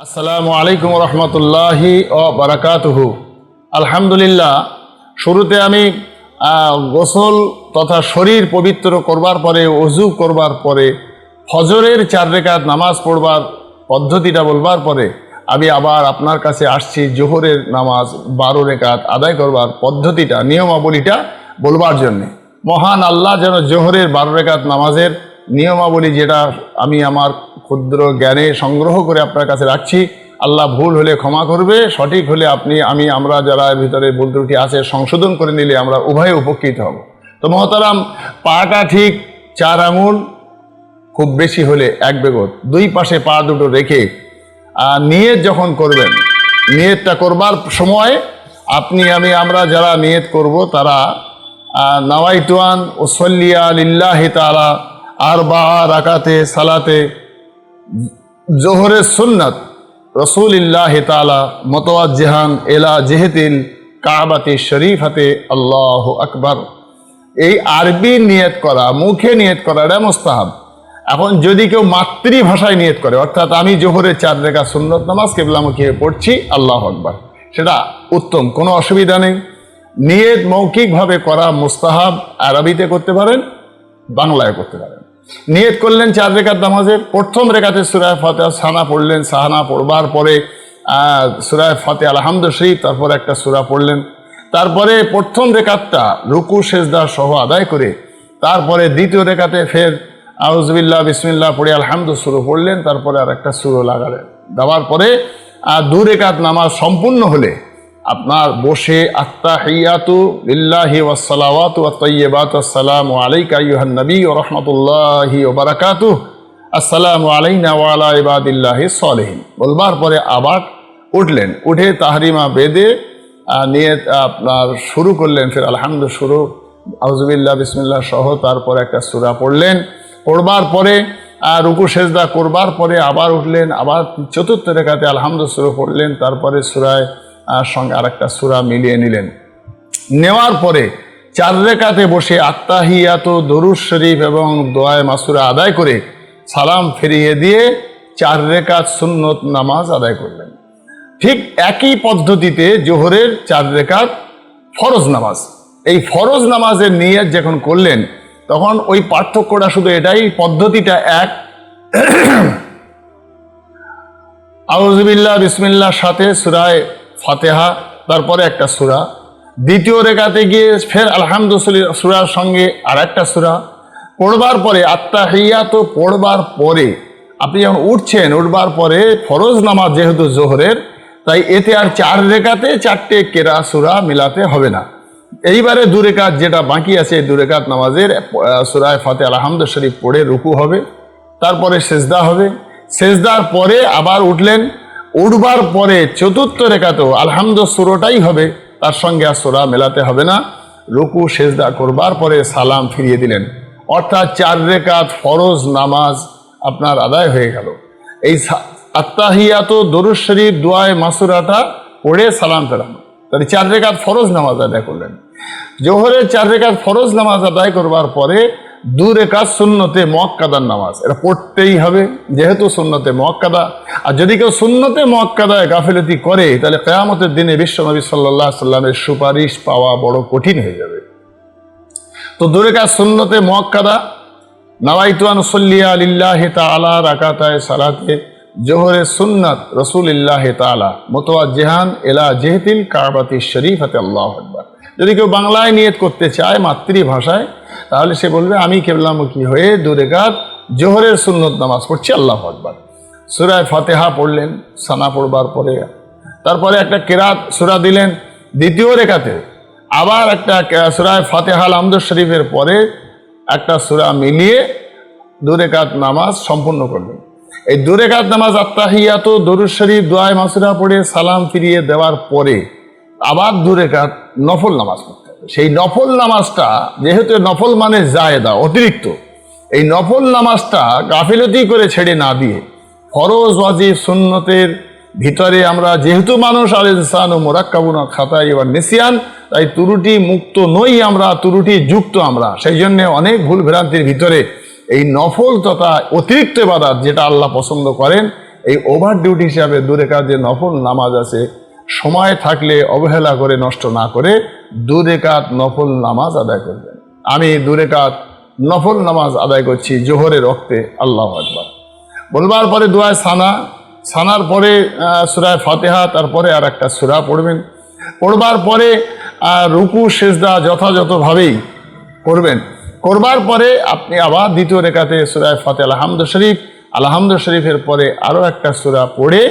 আসসালামু আলাইকুম রহমতুল্লাহি ও বারাকাতুহু। আলহামদুলিল্লাহ, শুরুতে আমি গোসল তথা শরীর পবিত্র করবার পরে, অজু করবার পরে, ফজরের চার রেখাত নামাজ পড়বার পদ্ধতিটা বলবার পরে, আমি আবার আপনার কাছে আসছি জোহরের নামাজ বারো রেখাত আদায় করবার পদ্ধতিটা, নিয়মাবলীটা বলবার জন্যে। মহান আল্লাহ যেন জোহরের বারো রেখাত নামাজের নিয়মাবলী যেটা আমি আমার ক্ষুদ্র জ্ঞানে সংগ্রহ করে আপনার কাছে রাখছি। আল্লাহ ভুল হলে ক্ষমা করবে, সঠিক হলে আপনি, আমি, আমরা যারা ভিতরে ভুল ত্রুটি আছে, সংশোধন করে নিলে আমরা উভয়ে উপকৃত হব। তো মহতারাম, পাটা ঠিক চার আঙুল, খুব বেশি হলে এক বেগত। দুই পাশে পা দুটো রেখে নিয়ত যখন করবেন, নিয়তটা করবার সময় আপনি, আমি, আমরা যারা নিয়ত করব তারা নাওয়াইতুয়ান ওসল্লিয়া লিল্লাহি তাআলা আর বা রাকাতে সালাতে জোহরের সুন্নত। রসুলিল্লাহ তালা মতওয়াজ্জেহান এলা জেহেতিল শরীফ হাতে আল্লাহ আকবর। এই আরবি নিয়ত করা, মুখে নিয়ত করা, এটা মোস্তাহাব। এখন যদি কেউ মাতৃভাষায় নিয়ত করে, অর্থাৎ আমি জোহরের চার রেখা সুন্নত নামাজ কেবলামুখী পড়ছি, আল্লাহ আকবর। সেটা উত্তম, কোনো অসুবিধা নেই। নিয়ত মৌখিকভাবে করা মুস্তাহাব, আরবিতে করতে পারেন বাংলায় করতে পারেন। নিয়ত করলেন চার রেখাত নামাজের। প্রথম রেখাতে সুরায় ফাতে সানা পড়লেন। সাহানা পড়বার পরে সুরায় ফাতে আলহামদ শরীফ, তারপরে একটা সুরা পড়লেন। তারপরে প্রথম রেখাতটা রুকু, সেজদা সহ আদায় করে, তারপরে দ্বিতীয় রেখাতে ফের আউজবিল্লাহ বিসমিল্লাহ পড়ে আলহামদ সুরো পড়লেন। তারপরে আর একটা সুরো লাগালেন। দেওয়ার পরে আর দু রেখাত নামাজ সম্পূর্ণ হলে আপনার বসে আত্মা হিয়াতু লিল্লাহি ওয়াসসালাওয়াতু ওয়াত আসসালামু আলাইকা আইয়ুহান নবী ওয়া রাহমাতুল্লাহি ওয়া বারাকাতুহু আসসালামু আলাইনা ওয়া আলা ইবাদিল্লাহি সলিহিন। বলবার পরে আবার উঠলেন। উঠে তাহরিমা বেদে নিয়ে আপনার শুরু করলেন। ফির আলহামদ শুরু। আউজুবিল্লাহ বিসমিল্লাহ সহ তারপর একটা সূরা পড়লেন। পড়বার পরে রুকু সেজদা করবার পরে আবার উঠলেন। আবার চতুর্থ রেখাতে আলহামদ সুরো পড়লেন তারপরে সুরায় সঙ্গে আরেকটা সুরা মিলিয়ে নিলেন। নেওয়ার পরে চার রেখাতে বসে আত্মাহিয়াত দরুজ শরীফ এবং দোয়ায় মাসুরা আদায় করে সালাম ফিরিয়ে দিয়ে চার রেখাত সুন্নত নামাজ আদায় করলেন। ঠিক একই পদ্ধতিতে জোহরের চার রেখাত ফরজ নামাজ। এই ফরজ নামাজের নিয়ত যখন করলেন, তখন ওই পার্থক্যটা শুধু এটাই, পদ্ধতিটা এক। আউজবিল্লাহ বিসমিল্লার সাথে সুরায় ফাতেহা, তারপরে একটা সুরা। দ্বিতীয় রেখাতে গিয়ে ফের আলহামদুলিল্লাহ সুরার সঙ্গে আর একটা সুরা। পড়বার পরে আত্মা তো পড়বার পরে আপনি যখন উঠছেন, উঠবার পরে ফরজ নামাজ যেহেতু জোহরের, তাই এতে আর চার রেখাতে চারটে কেরা সুরা মিলাতে হবে না। এইবারে দু রেখাত যেটা বাকি আছে, দু রেখাত নামাজের সুরায় ফাতে আলহামদ শরীফ পড়ে রুকু হবে, তারপরে সেজদা হবে। সেজদার পরে আবার উঠলেন উঠবার পরে চতুর্থ রেখাতেও আলহামদ সুরোটাই হবে, তার সঙ্গে আর সোরা মেলাতে হবে না। রুকু, সেজদা করবার পরে সালাম ফিরিয়ে দিলেন। অর্থাৎ চার রেখাত ফরজ নামাজ আপনার আদায় হয়ে গেল। এই আত্মাহিয়াত দরুদ শরীফ দোয়ায় মাসুরাটা পড়ে সালাম ফেরানো। তাহলে চার রেখাত ফরজ নামাজ আদায় করলেন। জোহরের চার রেখাত ফরজ নামাজ আদায় করবার পরে দু রেখাত সুন্নতে মক্কাদার নামাজ? এটা পড়তেই হবে, যেহেতু সুন্নতে মক্কাদা আর যদি কেউ সুন্নতে মক্কাদায় গাফিলতি করে, তাহলে কেয়ামতের দিনে বিশ্বনবী সাল্লাহ সাল্লামের সুপারিশ পাওয়া বড় কঠিন হয়ে যাবে। তো দু রেখাত সুন্নতে মক্কাদা নাওয়াইতুয়ান সল্লিয়া লিল্লাহ তাআলা রাকাতায় সালাতে, জোহরে সুন্নাত রসুলিল্লাহ তাআলা জেহান এলা জেহতিল কাবাতি শরীফাতে আল্লাহ আকবার। যদি কেউ বাংলায় নিয়ত করতে চায় মাতৃভাষায়, তাহলে সে বলবে, আমি কেবলামুখী হয়ে দু রেখাত জোহরের সুন্নত নামাজ পড়ছি, আল্লাহ আকবার। সুরায় ফাতেহা পড়লেন, সানা পড়বার পরে। তারপরে একটা কেরাত সুরা দিলেন, দ্বিতীয় রেখাতে। আবার একটা সুরায় ফাতেহা আলহামদ শরীফের পরে একটা সুরা মিলিয়ে দুরেকাত নামাজ সম্পূর্ণ করলেন। এই দুরেকাত নামাজ আত্মাহিয়াত দরুদ শরীফ, দোয়ায় মাসুরা পড়ে সালাম ফিরিয়ে দেওয়ার পরে আবার দুরেকাত নফল নামাজ পড়তে হবে। সেই নফল নামাজটা যেহেতু নফল মানে জায়দা, অতিরিক্ত, এই নফল নামাজটা গাফিলতি করে ছেড়ে না দিয়ে ফরজ, ওয়াজিব, সুন্নতের ভিতরে আমরা যেহেতু মানুষ, আল ইনসান ও মোরাক্কাবুনা খাতায় এবার নেসিয়ান, তাই তুরুটি মুক্ত নই আমরা, তুরুটি যুক্ত আমরা। সেই জন্য অনেক ভুল ভ্রান্তির ভিতরে এই নফল তথা অতিরিক্ত বাদাত যেটা আল্লাহ পছন্দ করেন, এই ওভার ডিউটি হিসাবে দূরে কাজ যে নফল নামাজ আছে সময় থাকলে অবহেলা করে, নষ্ট না করে দূরে কাত নফল নামাজ আদায় করবেন। আমি দূরে কাত নফল নামাজ আদায় করছি জোহরের রক্তে, আল্লাহ আকবার। বলবার পরে দোয়ায় সানা, সানার পরে সুরায় ফাতেহা, তারপরে আর একটা সুরা পড়বেন। পড়বার পরে রুকু, সেজদা যথাযথভাবেই করবেন। করবার পরে আপনি আবার দ্বিতীয় রেখাতে সুরায় ফাতে আলহামদ শরীফ আলহামদ শরীফের পরে আরও একটা সুরা পড়ে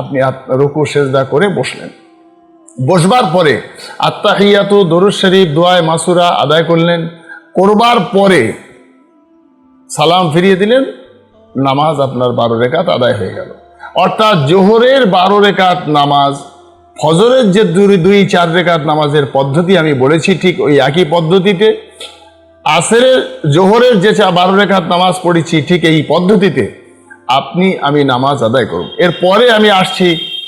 আপনি রুকু, সেজদা করে বসলেন। বসবার পরে আত্মাহিয়াতু দরুদ শরীফ দোয়ায় মাসুরা আদায় করলেন। করবার পরে সালাম ফিরিয়ে দিলেন। নামাজ আপনার বারো রেখাত আদায় হয়ে গেল। অর্থাৎ জোহরের বারো রেখাত নামাজ, ফজরের যে দুই দুই, চার রেখাত নামাজের পদ্ধতি আমি বলেছি ঠিক ওই একই পদ্ধতিতে। আসরের, জোহরের যে বারো রেখাত নামাজ পড়েছি ঠিক এই পদ্ধতিতে। আপনি আমি নামাজ আদায় করব। এরপরে আমি আসছি